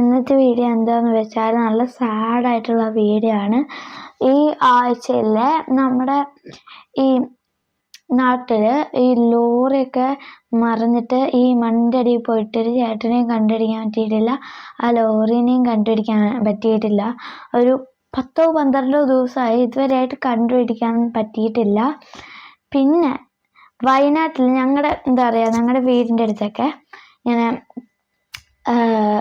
ഇന്നത്തെ വീഡിയോ എന്താന്ന് വെച്ചാൽ നല്ല സാഡായിട്ടുള്ള വീഡിയോ ആണ്. ഈ ആഴ്ചയിലെ നമ്മുടെ ഈ നാട്ടിൽ ഈ ലോറിയൊക്കെ മറിഞ്ഞിട്ട് ഈ മണ്ടടി പോയിട്ട് ഒരു ചേട്ടനെയും കണ്ടുപിടിക്കാൻ പറ്റിയിട്ടില്ല. ആ ലോറീനെയും കണ്ടുപിടിക്കാൻ പറ്റിയിട്ടില്ല. ഒരു പത്തോ പന്ത്രണ്ടോ ദിവസമായി ഇതുവരെയായിട്ട് കണ്ടുപിടിക്കാൻ പറ്റിയിട്ടില്ല. പിന്നെ വയനാട്ടിൽ ഞങ്ങളുടെ എന്താ പറയുക ഞങ്ങളുടെ വീടിന്റെ അടുത്തൊക്കെ ഇങ്ങനെ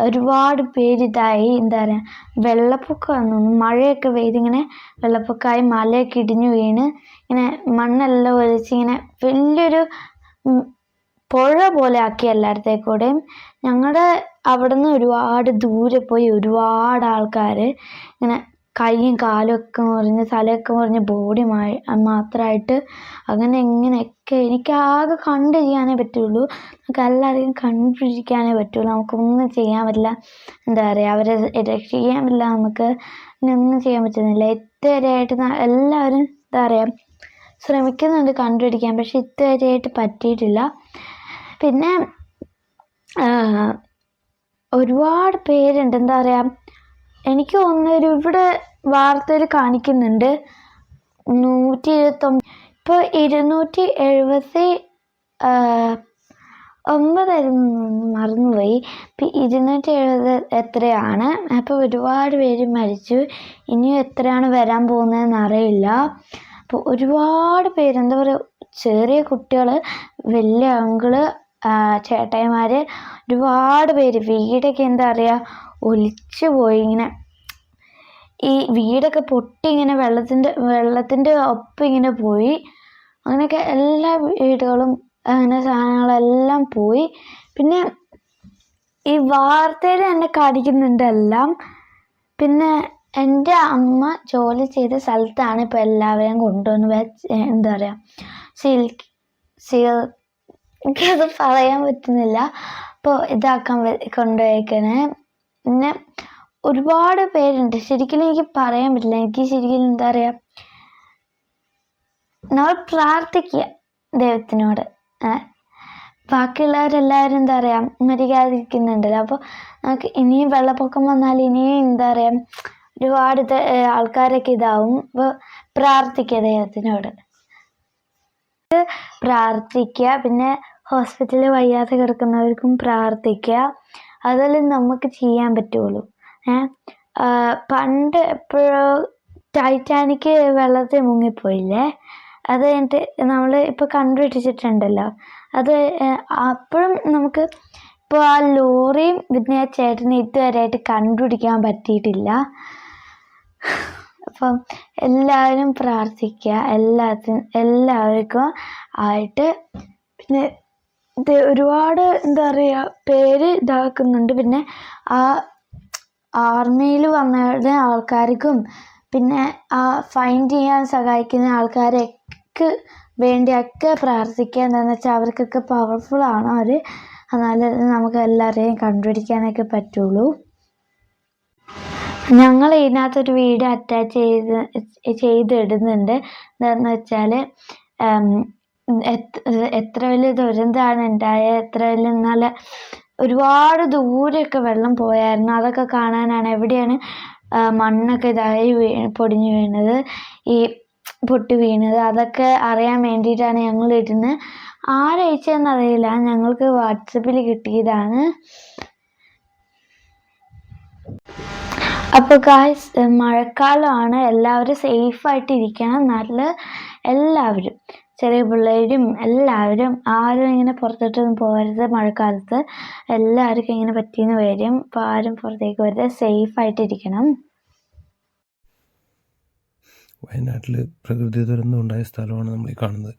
ഒരുപാട് പേര് ഇതായി എന്താ പറയുക വെള്ളപ്പൊക്കം വന്നു മഴയൊക്കെ പെയ്ത് ഇങ്ങനെ വെള്ളപ്പൊക്കമായി മലയൊക്കെ ഇടിഞ്ഞു വീണ് ഇങ്ങനെ മണ്ണെല്ലാം ഒലിച്ച് ഇങ്ങനെ വലിയൊരു പുഴ പോലെ ആക്കി എല്ലായിടത്തേക്കൂടെയും കൂടെയും അവിടെ അവിടുന്ന് ഒരുപാട് ദൂരെ പോയി ഒരുപാട് ആൾക്കാർ ഇങ്ങനെ കൈയും കാലും ഒക്കെ മുറിഞ്ഞ് തലയൊക്കെ മുറിഞ്ഞ് ബോഡി മാത്രമായിട്ട് അങ്ങനെ എങ്ങനെയൊക്കെ എനിക്ക് ആകെ ചെയ്യാനേ പറ്റുള്ളൂ. നമുക്ക് എല്ലാവരെയും കണ്ടുപിടിക്കാനേ പറ്റുള്ളൂ. നമുക്കൊന്നും ചെയ്യാൻ പറ്റില്ല. എന്താ പറയുക അവരെ രക്ഷിക്കാൻ പറ്റില്ല. നമുക്ക് ഒന്നും ചെയ്യാൻ പറ്റുന്നില്ല. ഇത്രയായിട്ട് എല്ലാവരും എന്താ പറയുക ശ്രമിക്കുന്നുണ്ട് കണ്ടുപിടിക്കാൻ. പക്ഷെ ഇത്രയായിട്ട് പറ്റിയിട്ടില്ല. പിന്നെ ഒരുപാട് പേരുണ്ട്. എന്താ പറയുക എനിക്ക് തോന്നുന്നൊരു ഇവിടെ വാർത്തയിൽ കാണിക്കുന്നുണ്ട്. നൂറ്റി ഇരുപത്തൊമ്പത് ഇപ്പോൾ ഇരുന്നൂറ്റി എഴുപത്തി ഒമ്പതായിരുന്നു മറന്നുപോയി. ഇപ്പം ഇരുന്നൂറ്റി എഴുപത് എത്രയാണ്? അപ്പോൾ ഒരുപാട് പേര് മരിച്ചു. ഇനിയും എത്രയാണ് വരാൻ പോകുന്നതെന്ന് അറിയില്ല. അപ്പോൾ ഒരുപാട് പേര് എന്താ പറയുക ചെറിയ കുട്ടികൾ വലിയ അങ്കിൾ ചേട്ടായിമാർ ഒരുപാട് പേര്. വീടൊക്കെ എന്താ പറയുക ഒലിച്ചു പോയി ഇങ്ങനെ ഈ വീടൊക്കെ പൊട്ടി ഇങ്ങനെ വെള്ളത്തിന്റെ വെള്ളത്തിന്റെ ഒപ്പം ഇങ്ങനെ പോയി. അങ്ങനെയൊക്കെ എല്ലാ വീടുകളും അങ്ങനെ സാധനങ്ങളെല്ലാം പോയി. പിന്നെ ഈ വാർത്തയിൽ തന്നെ കാണിക്കുന്നുണ്ട് എല്ലാം പിന്നെ എന്റെ അമ്മ ജോലി ചെയ്ത സ്ഥലത്താണ് ഇപ്പോൾ എല്ലാവരെയും കൊണ്ടുവന്ന് വെച്ച് എന്താ പറയുക സിൽക്ക് സിൽ എനിക്കത് പറയാൻ പറ്റുന്നില്ല. അപ്പോൾ ഇതാക്കാൻ കൊണ്ടുപോയേക്കണേ. പിന്നെ ഒരുപാട് പേരുണ്ട്. ശരിക്കും എനിക്ക് പറയാൻ പറ്റില്ല. എനിക്ക് ശരിക്കും എന്താ പറയുക നമ്മൾ പ്രാർത്ഥിക്കുക ദൈവത്തിനോട്? ബാക്കിയുള്ളവരെല്ലാവരും എന്താ പറയുക മരിക്കാതിരിക്കുന്നുണ്ടല്ലോ അപ്പോൾ നമുക്ക് ഇനിയും വെള്ളപ്പൊക്കം വന്നാൽ ഇനിയും എന്താ പറയുക ഒരുപാട് ആൾക്കാരൊക്കെ ഇതാവും. അപ്പോൾ പ്രാർത്ഥിക്കുക ദൈവത്തിനോട്. പ്രാർത്ഥിക്കുക. പിന്നെ ഹോസ്പിറ്റലിൽ വയ്യാതെ കിടക്കുന്നവർക്കും പ്രാർത്ഥിക്കുക. അതെല്ലാം നമുക്ക് ചെയ്യാൻ പറ്റുള്ളൂ. പണ്ട് എപ്പോഴോ ടൈറ്റാനിക് വെള്ളത്തിൽ മുങ്ങിപ്പോയില്ലേ? അത് കഴിഞ്ഞിട്ട് നമ്മൾ ഇപ്പോൾ കണ്ടുപിടിച്ചിട്ടുണ്ടല്ലോ. അത് അപ്പോഴും നമുക്ക് ഇപ്പോൾ ആ ലോറിയും പിന്നെ ആ ചേട്ടനെ ഇതുവരെയായിട്ട് കണ്ടുപിടിക്കാൻ പറ്റിയിട്ടില്ല. അപ്പം എല്ലാവരും പ്രാർത്ഥിക്കുക. എല്ലാത്തിനും എല്ലാവർക്കും ആയിട്ട് പിന്നെ ഇത് ഒരുപാട് എന്താ പറയുക പേര് ഇതാക്കുന്നുണ്ട്. പിന്നെ ആ ആർമിയിൽ വന്നവരുടെ ആൾക്കാർക്കും പിന്നെ ആ ഫൈൻഡ് ചെയ്യാൻ സഹായിക്കുന്ന ആൾക്കാരൊക്കെ വേണ്ടിയൊക്കെ പ്രാർത്ഥിക്കുക എന്താണെന്ന് വെച്ചാൽ അവർക്കൊക്കെ പവർഫുൾ ആണ് അവർ എന്നാലേ നമുക്ക് എല്ലാവരെയും കണ്ടുപിടിക്കാനൊക്കെ പറ്റുള്ളൂ. ഞങ്ങൾ ഇതിനകത്തൊരു വീഡിയോ അറ്റാച്ച് ചെയ്ത് ചെയ്തിടുന്നുണ്ട്. എന്താണെന്ന് വെച്ചാൽ എത്ര വലിയ ദുരന്തമാണ് ഉണ്ടായത് എത്ര വലിയ നല്ല ഒരുപാട് ദൂരെയൊക്കെ വെള്ളം പോയായിരുന്നു. അതൊക്കെ കാണാനാണ് എവിടെയാണ് മണ്ണൊക്കെ ഇതായി വീ പൊടിഞ്ഞു വീണത് ഈ പൊട്ടി വീണത്. അതൊക്കെ അറിയാൻ വേണ്ടിയിട്ടാണ് ഞങ്ങൾ ഇരുന്ന് ആരയച്ചതെന്ന് അറിയില്ല ഞങ്ങൾക്ക് വാട്സപ്പിൽ കിട്ടിയതാണ്. അപ്പോൾ ഗായ്സ് മഴക്കാലമാണ്. എല്ലാവരും സേഫായിട്ട് ഇരിക്കണം നല്ല എല്ലാവരും. ചെറിയ പിള്ളേരും എല്ലാവരും ആരും ഇങ്ങനെ പുറത്തോട്ടൊന്നും പോകരുത് മഴക്കാലത്ത്. എല്ലാവർക്കും ഇങ്ങനെ പറ്റിയെന്ന് വരും. അപ്പോൾ ആരും പുറത്തേക്ക് വരുത് സേഫ് ആയിട്ടിരിക്കണം. വയനാട്ടിൽ പ്രകൃതി ദുരന്തം ഉണ്ടായ സ്ഥലമാണ് നമ്മൾ ഈ കാണുന്നത്.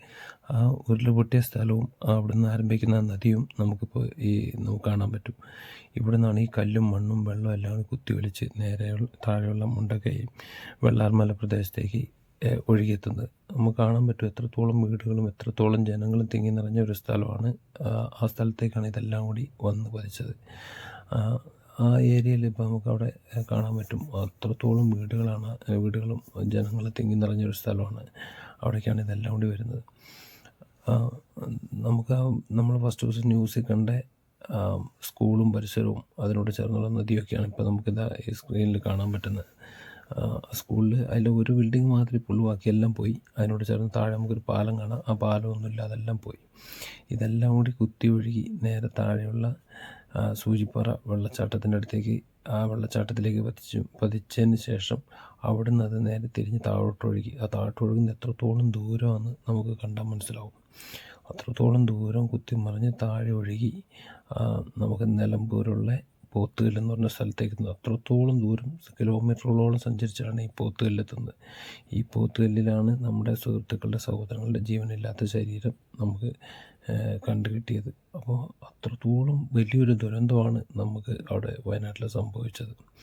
ആ ഉരുളുപൊട്ടിയ സ്ഥലവും അവിടെ നിന്ന് ആരംഭിക്കുന്ന നദിയും നമുക്കിപ്പോൾ ഈ നമുക്ക് കാണാൻ പറ്റും. ഇവിടെ നിന്നാണ് ഈ കല്ലും മണ്ണും വെള്ളവും എല്ലാം കുത്തി ഒലിച്ച് നേരെ താഴെയുള്ള മുണ്ടക്കയും വെള്ളാർമല പ്രദേശത്തേക്ക് ഒഴുകിയെത്തുന്നത്. നമുക്ക് കാണാൻ പറ്റും എത്രത്തോളം വീടുകളും എത്രത്തോളം ജനങ്ങളും തിങ്ങി നിറഞ്ഞ ഒരു സ്ഥലമാണ്. ആ, സ്ഥലത്തേക്കാണ് ഇതെല്ലാം കൂടി വന്ന് പതിച്ചത്. ആ, ഏരിയയിൽ ഇപ്പോൾ നമുക്ക് അവിടെ കാണാൻ പറ്റും അത്രത്തോളം വീടുകളാണ് വീടുകളും ജനങ്ങളും തിങ്ങി നിറഞ്ഞൊരു സ്ഥലമാണ് അവിടേക്കാണ് ഇതെല്ലാം കൂടി വരുന്നത്. നമുക്ക് നമ്മൾ ഫസ്റ്റ് ദിവസം ന്യൂസിൽ കണ്ട സ്കൂളും പരിസരവും അതിനോട് ചേർന്നുള്ള നദിയൊക്കെയാണ് ഇപ്പോൾ നമുക്കിത് ഈ സ്ക്രീനിൽ കാണാൻ പറ്റുന്നത്. സ്കൂളിൽ അതിൽ ഒരു ബിൽഡിംഗ് മാത്രമേ ഉള്ളൂ. ബാക്കിയെല്ലാം പോയി. അതിനോട് ചേർന്ന് താഴെ നമുക്കൊരു പാലം കാണാം. ആ പാലമൊന്നുമില്ല അതെല്ലാം പോയി. ഇതെല്ലാം കൂടി കുത്തി ഒഴുകി നേരെ താഴെയുള്ള സൂചിപ്പാറ വെള്ളച്ചാട്ടത്തിന്റെ അടുത്തേക്ക് ആ വെള്ളച്ചാട്ടത്തിലേക്ക് പതിച്ചു പതിച്ചതിന് ശേഷം അവിടുന്ന് അത് നേരെ തിരിഞ്ഞ് താഴോട്ടൊഴുകി ആ താഴോട്ടൊഴുകുന്ന എത്രത്തോളം ദൂരമാണെന്ന് നമുക്ക് കണ്ടാൽ മനസ്സിലാവും. അത്രത്തോളം ദൂരം കുത്തി മറിഞ്ഞ് താഴെ ഒഴുകി നമുക്ക് നിലമ്പൂരുള്ള പോത്തുകല്ല് എന്ന് പറഞ്ഞ സ്ഥലത്തേക്ക് എത്തുന്നത് അത്രത്തോളം ദൂരം കിലോമീറ്ററുകളോളം സഞ്ചരിച്ചാണ് ഈ പോത്തുകല്ലെത്തുന്നത്. ഈ പോത്തുകല്ലിലാണ് നമ്മുടെ സുഹൃത്തുക്കളുടെ സഹോദരങ്ങളുടെ ജീവനില്ലാത്ത ശരീരം നമുക്ക് കണ്ടു കിട്ടിയത്. അപ്പോൾ അത്രത്തോളം വലിയൊരു ദുരന്തമാണ് നമുക്ക് അവിടെ വയനാട്ടിൽ സംഭവിച്ചത്.